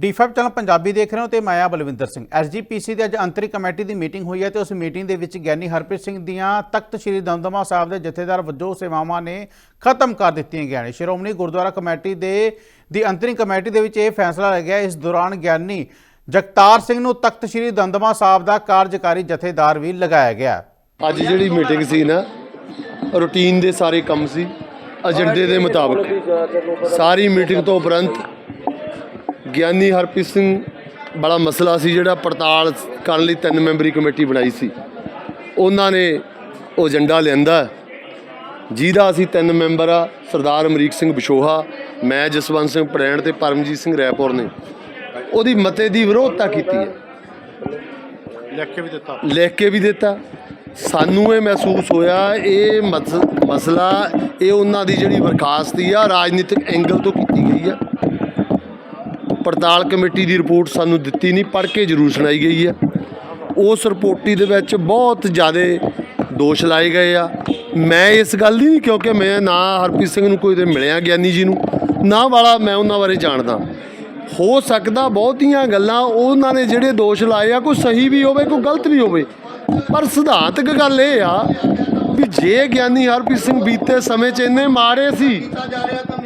D5 channel Punjabi ਦੇਖ ਰਹੇ ਹੋ ਤੇ ਮੈਂ ਆ ਬਲਵਿੰਦਰ ਸਿੰਘ। ਐਸਜੀਪੀਸੀ ਦੇ ਅੱਜ ਅੰਤਰਿਕ ਕਮੇਟੀ ਦੀ ਮੀਟਿੰਗ ਹੋਈ ਹੈ ਤੇ ਉਸ ਮੀਟਿੰਗ ਦੇ ਵਿੱਚ ਗਿਆਨੀ ਹਰਪ੍ਰੀਤ ਸਿੰਘ ਦੀਆਂ ਤਖਤ ਸ੍ਰੀ ਦਮਦਮਾ ਸਾਹਿਬ ਦੇ ਜਥੇਦਾਰ ਵਜੋਂ ਸੇਵਾਵਾਂ ਨੇ ਖਤਮ ਕਰ ਦਿੱਤੀਆਂ ਗਈਆਂ ਨੇ। ਸ਼੍ਰੋਮਣੀ ਗੁਰਦੁਆਰਾ ਕਮੇਟੀ ਦੇ, ਦੀ ਅੰਤਰਿਕ ਕਮੇਟੀ ਦੇ ਵਿੱਚ ਇਹ ਫੈਸਲਾ ਲਿਆ ਗਿਆ। ਇਸ ਦੌਰਾਨ ਗਿਆਨੀ ਜਗਤਾਰ ਸਿੰਘ ਨੂੰ ਤਖਤ ਸ੍ਰੀ ਦਮਦਮਾ ਸਾਹਿਬ ਦਾ ਕਾਰਜਕਾਰੀ ਜਥੇਦਾਰ ਵੀ ਲਗਾਇਆ ਗਿਆ। ਅੱਜ ਜਿਹੜੀ ਮੀਟਿੰਗ ਸੀ ਨਾ, ਰੂਟੀਨ ਦੇ ਸਾਰੇ ਕੰਮ ਸੀ, ਏਜੰਡੇ ਦੇ ਮੁਤਾਬਕ। ਸਾਰੀ ਮੀਟਿੰਗ ਤੋਂ ਉਪਰੰਤ ਗਿਆਨੀ ਹਰਪ੍ਰੀਤ ਸਿੰਘ ਬੜਾ ਮਸਲਾ ਸੀ ਜਿਹੜਾ ਪੜਤਾਲ ਕਰਨ ਲਈ ਤਿੰਨ ਮੈਂਬਰੀ ਕਮੇਟੀ ਬਣਾਈ ਸੀ। ਉਹਨਾਂ ਨੇ ਉਹ ਏਜੰਡਾ ਲਿਆਂਦਾ। ਜਿਹਦਾ ਅਸੀਂ ਤਿੰਨ ਮੈਂਬਰ ਆ ਸਰਦਾਰ ਅਮਰੀਕ ਸਿੰਘ ਬਿਸ਼ੋਹਾ ਮੈਂ ਜਸਵੰਤ ਸਿੰਘ ਪ੍ਰੈਣ ਤੇ ਪਰਮਜੀਤ ਸਿੰਘ ਰੈਪੁਰ ਨੇ। ਉਹਦੀ ਮਤੇ ਦੀ ਵਿਰੋਧਤਾ ਕੀਤੀ ਹੈ। ਲਿਖ ਕੇ ਵੀ ਦਿੱਤਾ। ਲਿਖ ਕੇ ਵੀ ਦਿੱਤਾ। ਸਾਨੂੰ ਇਹ ਮਹਿਸੂਸ ਹੋਇਆ ਇਹ ਮਸ- ਮਸਲਾ ਇਹ ਉਹਨਾਂ ਦੀ ਜਿਹੜੀ ਬਰਖਾਸਤੀ ਆ ਰਾਜਨੀਤਿਕ ਐਂਗਲ ਤੋਂ ਕੀਤੀ ਗਈ ਆ। ਪੜਤਾਲ ਕਮੇਟੀ ਦੀ ਰਿਪੋਰਟ ਸਾਨੂੰ ਦਿੱਤੀ ਨਹੀਂ, ਪੜ੍ਹ ਕੇ ਜ਼ਰੂਰ ਸੁਣਾਈ ਗਈ ਹੈ। ਉਸ ਰਿਪੋਰਟੀ ਦੇ ਵਿੱਚ ਬਹੁਤ ਜ਼ਿਆਦਾ ਦੋਸ਼ ਲਾਏ ਗਏ ਆ। ਮੈਂ ਇਸ ਗੱਲ ਦੀ ਨਹੀਂ, ਕਿਉਂਕਿ ਮੈਂ ਨਾ ਹਰਪ੍ਰੀਤ ਸਿੰਘ ਨੂੰ ਕੋਈ ਦੇ ਮਿਲਿਆ, ਗਿਆਨੀ ਜੀ ਨੂੰ, ਨਾ ਵਾਲਾ ਮੈਂ ਉਹਨਾਂ ਬਾਰੇ ਜਾਣਦਾ। ਹੋ ਸਕਦਾ ਬਹੁਤੀਆਂ ਗੱਲਾਂ ਉਹਨਾਂ ਨੇ ਜਿਹੜੇ ਦੋਸ਼ ਲਾਏ ਆ, ਕੋਈ ਸਹੀ ਵੀ ਹੋਵੇ, ਕੋਈ ਗਲਤ ਵੀ ਹੋਵੇ, ਪਰ ਸਿਧਾਂਤਕ ਗੱਲ ਇਹ ਆ ਵੀ ਜੇ ਗਿਆਨੀ ਹਰਪ੍ਰੀਤ ਸਿੰਘ ਬੀਤੇ ਸਮੇਂ 'ਚ ਇੰਨੇ ਮਾਰੇ ਸੀ,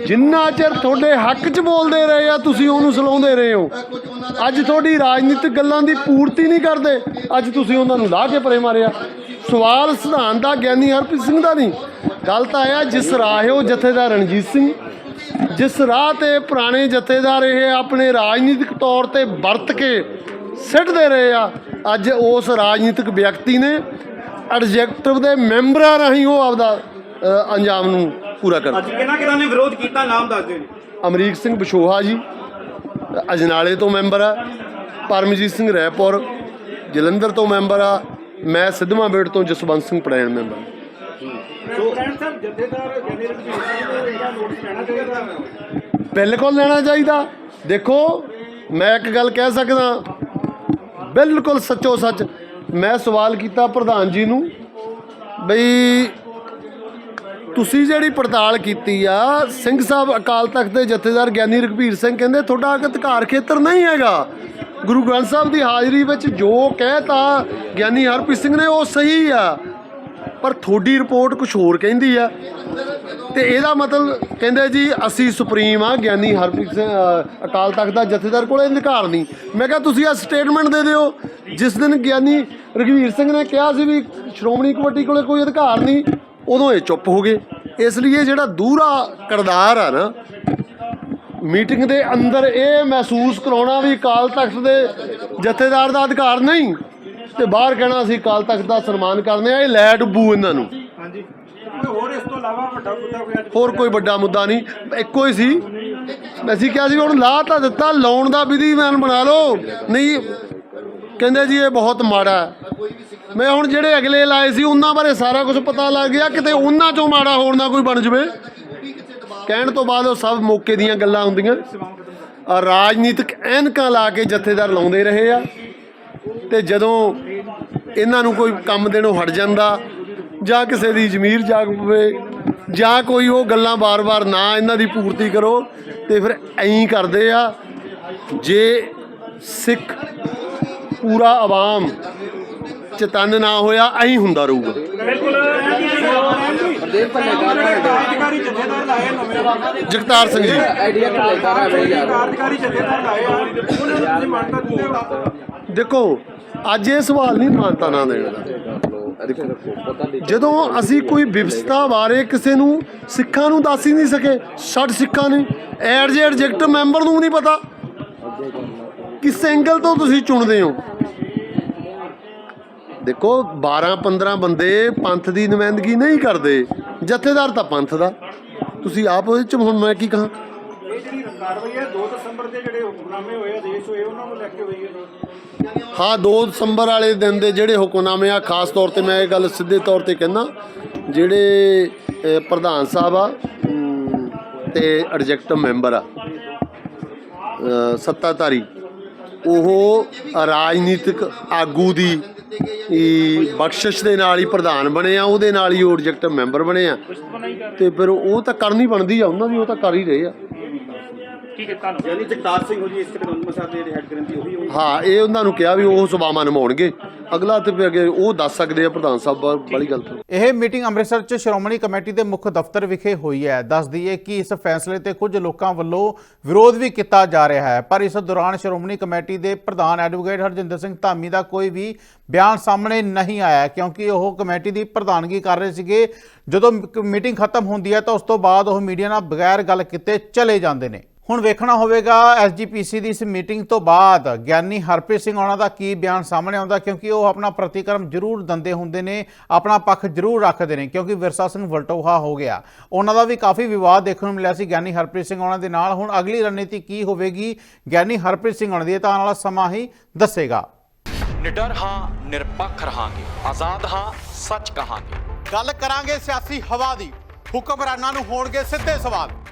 ਜਿੰਨਾ ਚਿਰ ਤੁਹਾਡੇ ਹੱਕ 'ਚ ਬੋਲਦੇ ਰਹੇ ਆ, ਤੁਸੀਂ ਉਹਨੂੰ ਸਲਾਉਂਦੇ ਰਹੇ ਹੋ। ਅੱਜ ਤੁਹਾਡੀ ਰਾਜਨੀਤਿਕ ਗੱਲਾਂ ਦੀ ਪੂਰਤੀ ਨਹੀਂ ਕਰਦੇ, ਅੱਜ ਤੁਸੀਂ ਉਹਨਾਂ ਨੂੰ ਲਾਹ ਕੇ ਪਰੇ ਮਾਰਿਆ। ਸਵਾਲ ਸਿਧਾਂਤ ਦਾ ਗਿਆਨੀ ਹਰਪ੍ਰੀਤ ਸਿੰਘ ਦਾ ਨਹੀਂ। ਗੱਲ ਤਾਂ ਇਹ ਆ, ਜਿਸ ਰਾਹਿਓ ਜਥੇਦਾਰ ਰਣਜੀਤ ਸਿੰਘ। ਜਿਸ ਰਾਹ ਤੇ ਪੁਰਾਣੇ ਜਥੇਦਾਰ ਇਹ ਆਪਣੇ ਰਾਜਨੀਤਿਕ ਤੌਰ ਤੇ ਵਰਤ ਕੇ ਸਿੱਟਦੇ ਰਹੇ ਆ, ਅੱਜ ਉਸ ਰਾਜਨੀਤਿਕ ਵਿਅਕਤੀ ਨੇ ਐਡਜੈਕਟਿਵ ਦੇ ਮੈਂਬਰਾਂ ਰਾਹੀਂ ਉਹ ਆਪਦਾ ਅੰਜਾਮ ਨੂੰ ਪੂਰਾ ਕਰ ਅੱਜ ਕਿਹਨਾਂ ਕਿਹਨਾਂ ਨੇ ਵਿਰੋਧ ਕੀਤਾ? ਨਾਮ ਦੱਸ ਦਿਓ ਜੀ। ਅਮਰੀਕ ਸਿੰਘ ਬਿਸ਼ੋਹਾ ਜੀ ਅਜਨਾਲੇ ਤੋਂ ਮੈਂਬਰ ਆ ਪਰਮਜੀਤ ਸਿੰਘ ਰੈਪੁਰ ਜਲੰਧਰ ਤੋਂ ਮੈਂਬਰ ਆ ਮੈਂ ਸਿੱਧਵਾਂ ਬੇੜ ਤੋਂ ਜਸਵੰਤ ਸਿੰਘ ਪੜੈਣ ਮੈਂਬਰ। ਬਿਲਕੁਲ ਲੈਣਾ ਚਾਹੀਦਾ? ਦੇਖੋ ਮੈਂ ਇੱਕ ਗੱਲ ਕਹਿ ਸਕਦਾ ਬਿਲਕੁਲ ਸੱਚੋ ਸੱਚ ਮੈਂ ਸਵਾਲ ਕੀਤਾ ਪ੍ਰਧਾਨ ਜੀ ਨੂੰ ਬਈ ਤੁਸੀਂ ਜਿਹੜੀ ਪੜਤਾਲ ਕੀਤੀ ਆ, ਸਿੰਘ ਸਾਹਿਬ ਅਕਾਲ ਤਖਤ ਦੇ ਜਥੇਦਾਰ ਗਿਆਨੀ ਰਘਬੀਰ ਸਿੰਘ ਕਹਿੰਦੇ ਤੁਹਾਡਾ ਅਧਿਕਾਰ ਖੇਤਰ ਨਹੀਂ ਹੈਗਾ। ਗੁਰੂ ਗ੍ਰੰਥ ਸਾਹਿਬ ਦੀ ਹਾਜ਼ਰੀ ਵਿੱਚ ਜੋ ਕਹਿਤਾ ਗਿਆਨੀ ਹਰਪ੍ਰੀਤ ਸਿੰਘ ਨੇ ਉਹ ਸਹੀ ਆ। ਪਰ ਤੁਹਾਡੀ ਰਿਪੋਰਟ ਕੁਝ ਹੋਰ ਕਹਿੰਦੀ ਆ। ਤੇ ਇਹਦਾ ਮਤਲਬ ਕਹਿੰਦੇ ਜੀ, ਅਸੀਂ ਸੁਪਰੀਮ ਆ, ਗਿਆਨੀ ਹਰਪ੍ਰੀਤ ਸਿੰਘ ਅਕਾਲ ਤਖਤ ਦਾ ਜਥੇਦਾਰ ਕੋਲ ਅਧਿਕਾਰ ਨਹੀਂ। ਮੈਂ ਕਿਹਾ ਤੁਸੀਂ ਆ ਸਟੇਟਮੈਂਟ ਦੇ ਦਿਓ, ਜਿਸ ਦਿਨ ਗਿਆਨੀ ਰਘਵੀਰ ਸਿੰਘ ਨੇ ਕਿਹਾ ਸੀ ਵੀ ਸ਼੍ਰੋਮਣੀ ਕਮੇਟੀ ਕੋਲੇ ਕੋਈ ਅਧਿਕਾਰ ਨਹੀਂ ਉਦੋਂ ਇਹ ਚੁੱਪ ਹੋ ਗਏ। ਇਸ ਲਈ ਇਹ ਜਿਹੜਾ ਦੂਰਾ ਕਰਦਾਰ ਆ ਨਾ ਮੀਟਿੰਗ ਦੇ ਅੰਦਰ ਇਹ ਮਹਿਸੂਸ ਕਰਾਉਣਾ ਵੀ ਅਕਾਲ ਤਖਤ ਦੇ ਜਥੇਦਾਰ ਦਾ ਅਧਿਕਾਰ ਨਹੀਂ ਤੇ ਬਾਹਰ ਕਹਿਣਾ ਅਸੀਂ ਅਕਾਲ ਤਖਤ ਦਾ ਸਨਮਾਨ ਕਰਦੇ ਆ ਇਹ ਲੈ ਡੁੱਬੂ ਇਹਨਾਂ ਨੂੰ। ਹਾਂਜੀ। ਹੋਰ ਇਸ ਤੋਂ ਇਲਾਵਾ ਵੱਡਾ ਮੁੱਦਾ ਕੋਈ ਅੱਜ ਹੋਰ ਕੋਈ ਵੱਡਾ ਮੁੱਦਾ ਨਹੀਂ ਇੱਕੋ ਹੀ ਸੀ। ਅਸੀਂ ਕਿਹਾ ਸੀ ਹੁਣ ਲਾ ਤਾਂ ਦਿੱਤਾ ਲਾਉਣ ਦਾ ਵਿਧੀਮਾਨ ਬਣਾ ਲਓ ਨਹੀਂ ਕਹਿੰਦੇ ਜੀ ਇਹ ਬਹੁਤ ਮਾੜਾ ਹੈ। ਮੈਂ ਹੁਣ ਜਿਹੜੇ ਅਗਲੇ ਲਾਏ ਸੀ ਉਹਨਾਂ ਬਾਰੇ ਸਾਰਾ ਕੁਝ ਪਤਾ ਲੱਗ ਗਿਆ ਕਿਤੇ ਉਹਨਾਂ ਚੋਂ ਮਾੜਾ ਹੋਰ ਨਾ ਕੋਈ ਬਣ ਜਵੇ। ਕਹਿਣ ਤੋਂ ਬਾਅਦ ਉਹ ਸਭ ਮੌਕੇ ਦੀਆਂ ਗੱਲਾਂ ਹੁੰਦੀਆਂ। ਆ ਰਾਜਨੀਤਿਕ ਐਨਕਾਂ ਲਾ ਕੇ ਜਥੇਦਾਰ ਲਾਉਂਦੇ ਰਹੇ ਆ ਤੇ ਜਦੋਂ ਇਹਨਾਂ ਨੂੰ ਕੋਈ ਕੰਮ ਦੇਣੋਂ ਹਟ ਜਾਂਦਾ ਜਾਂ ਕਿਸੇ ਦੀ ਜ਼ਮੀਰ ਜਾਗ ਪਵੇ ਜਾਂ ਕੋਈ ਉਹ ਗੱਲਾਂ ਬਾਰ-ਬਾਰ ਨਾ ਇਹਨਾਂ ਦੀ ਪੂਰਤੀ ਕਰੋ ਤੇ ਫਿਰ ਐਂ ਕਰਦੇ ਆ ਜੇ ਸਿੱਖ ਪੂਰਾ ਆਵਾਮ ਚਤਨ ਨਾ ਹੋਇਆ ਐਂ ਹੁੰਦਾ ਰਹੂਗਾ। ਜਗਤਾਰ ਸਿੰਘ ਜੀ। ਦੇਖੋ ਅੱਜ ਇਹ ਸਵਾਲ ਨਹੀਂ ਮਾਨਤਾ ਨਾ ਦੇਣ ਦਾ। ਜਦੋਂ ਅਸੀਂ ਕੋਈ ਵਿਵਸਥਾ ਬਾਰੇ ਕਿਸੇ ਨੂੰ ਸਿੱਖਾਂ ਨੂੰ ਦੱਸ ਹੀ ਨਹੀਂ ਸਕੇ ਛੱਡ ਸਿੱਖਾਂ ਨੇ। ਐਡ ਜੇ ਐਡਜੈਕਟ ਮੈਂਬਰ ਨੂੰ ਨਹੀਂ ਪਤਾ। ਕਿਸ ਐਂਗਲ ਤੋਂ ਤੁਸੀਂ ਚੁਣਦੇ ਹੋ? ਦੇਖੋ 12 15 ਬੰਦੇ ਪੰਥ ਦੀ ਨੁਮਾਇੰਦਗੀ ਨਹੀਂ ਕਰਦੇ। ਜਥੇਦਾਰ ਤਾਂ ਪੰਥ ਦਾ। ਤੁਸੀਂ ਆਪ ਉਹਦੇ ਚ ਹੁਣ ਮੈਂ ਕੀ ਕਹਾਂ? ਹਾਂ 2 ਦਸੰਬਰ ਵਾਲੇ ਦਿਨ ਦੇ ਜਿਹੜੇ ਹੁਕਮਨਾਮੇ ਆ ਖਾਸ ਤੌਰ ਤੇ ਮੈਂ ਇਹ ਗੱਲ ਸਿੱਧੇ ਤੌਰ ਤੇ ਕਹਿੰਦਾ ਜਿਹੜੇ ਪ੍ਰਧਾਨ ਸਾਹਿਬ ਆ ਅਮ, ਤੇ ਐਡਜੈਕਟਿਵ ਮੈਂਬਰ ਆ ਸੱਤਾਧਾਰੀ। ਉਹ ਰਾਜਨੀਤਿਕ ਆਗੂ ਦੀ ਬਖਸ਼ਿਸ਼ ਦੇ ਨਾਲ ਹੀ ਪ੍ਰਧਾਨ ਬਣੇ ਆ, ਉਹਦੇ ਨਾਲ ਹੀ ਉਹ ਐਡਜੈਕਟਿਵ ਮੈਂਬਰ ਬਣੇ ਆ। ਤੇ ਫਿਰ ਉਹ ਤਾਂ ਕਰਨੀ ਬਣਦੀ ਆ, ਉਹਨਾਂ ਦੀ ਉਹ ਤਾਂ ਕਰ ਹੀ ਰਹੇ ਆ। ਯਾਨੀ ਜਗਤਾਰ ਸਿੰਘ ਹੋ ਜੀ ਇਸ ਤੇ ਦਮਦਮਾ ਸਾਹਿਬ ਦੇ ਜਿਹੜੇ ਹੈੱਡ ਗ੍ਰੰਥੀ ਉਹ ਵੀ ਉਹ ਹਾਂ ਇਹ ਉਹਨਾਂ ਨੂੰ ਕਿਹਾ ਵੀ ਉਹ ਸਭਾਵਾਂ ਨਿਭਾਉਣਗੇ। ਅਗਲਾ ਤੇ ਫਿਰ ਅੱਗੇ ਉਹ ਦੱਸ ਸਕਦੇ ਆ ਪ੍ਰਧਾਨ ਸਾਹਿਬ ਵਾਲੀ ਗੱਲ। ਤੋਂ ਇਹ ਮੀਟਿੰਗ ਅੰਮ੍ਰਿਤਸਰ 'ਚ ਸ਼੍ਰੋਮਣੀ ਕਮੇਟੀ ਦੇ ਮੁੱਖ ਦਫ਼ਤਰ ਵਿਖੇ ਹੋਈ ਹੈ। ਦੱਸ ਦਈਏ ਕਿ ਇਸ ਫੈਸਲੇ ਤੇ ਕੁਝ ਲੋਕਾਂ ਵੱਲੋਂ ਵਿਰੋਧ ਵੀ ਕੀਤਾ ਜਾ ਰਿਹਾ ਹੈ। ਪਰ ਇਸ ਦੌਰਾਨ ਸ਼੍ਰੋਮਣੀ ਕਮੇਟੀ ਦੇ ਪ੍ਰਧਾਨ ਐਡਵੋਕੇਟ ਹਰਜਿੰਦਰ ਸਿੰਘ ਧਾਮੀ ਦਾ ਕੋਈ ਵੀ ਬਿਆਨ ਸਾਹਮਣੇ ਨਹੀਂ ਆਇਆ ਕਿਉਂਕਿ ਉਹ ਕਮੇਟੀ ਦੀ ਪ੍ਰਧਾਨਗੀ ਕਰ ਰਹੇ ਸੀਗੇ। ਜਦੋਂ ਮੀਟਿੰਗ ਖਤਮ ਹੁੰਦੀ ਹੈ ਤਾਂ ਉਸ ਤੋਂ ਬਾਅਦ ਉਹ ਮੀਡੀਆ ਨਾਲ ਬਗੈਰ ਗੱਲ ਕੀਤੇ ਚਲੇ ਜਾਂਦੇ ਨੇ। ਹੁਣ ਵੇਖਣਾ ਹੋਵੇਗਾ ਐਸਜੀਪੀਸੀ ਦੀ ਇਸ ਮੀਟਿੰਗ ਤੋਂ ਬਾਅਦ ਗਿਆਨੀ ਹਰਪ੍ਰੀਤ ਸਿੰਘ ਉਹਨਾਂ ਦਾ ਕੀ ਬਿਆਨ ਸਾਹਮਣੇ ਆਉਂਦਾ ਕਿਉਂਕਿ ਉਹ ਆਪਣਾ ਪ੍ਰਤੀਕਰਮ ਜ਼ਰੂਰ ਦੰਦੇ ਹੁੰਦੇ ਨੇ ਆਪਣਾ ਪੱਖ ਜ਼ਰੂਰ ਰੱਖਦੇ ਨੇ ਕਿਉਂਕਿ ਵਿਰਸਾ ਸਿੰਘ ਵਲਟੋਹਾ ਹੋ ਗਿਆ। ਉਹਨਾਂ ਦਾ ਵੀ ਕਾਫੀ ਵਿਵਾਦ ਦੇਖਣ ਨੂੰ ਮਿਲਿਆ ਸੀ ਗਿਆਨੀ ਹਰਪ੍ਰੀਤ ਸਿੰਘ ਉਹਨਾਂ ਦੇ ਨਾਲ। ਹੁਣ ਅਗਲੀ ਰਣਨੀਤੀ ਕੀ ਹੋਵੇਗੀ? ਗਿਆਨੀ ਹਰਪ੍ਰੀਤ ਸਿੰਘ ਉਹਨਾਂ ਦੀ ਇਹ ਤਾਂ ਆਉਣ ਵਾਲਾ ਸਮਾਂ ਹੀ ਦੱਸੇਗਾ। ਨਿਡਰ ਹਾਂ ਨਿਰਪੱਖ ਰਹਾਂਗੇ। ਆਜ਼ਾਦ ਹਾਂ ਸੱਚ ਕਹਾਂਗੇ। ਗੱਲ ਕਰਾਂਗੇ ਸਿਆਸੀ ਹਵਾ ਦੀ। ਹੁਕਮਰਾਨਾਂ ਨੂੰ ਹੋਣਗੇ ਸਿੱਧੇ ਸਵਾਲ।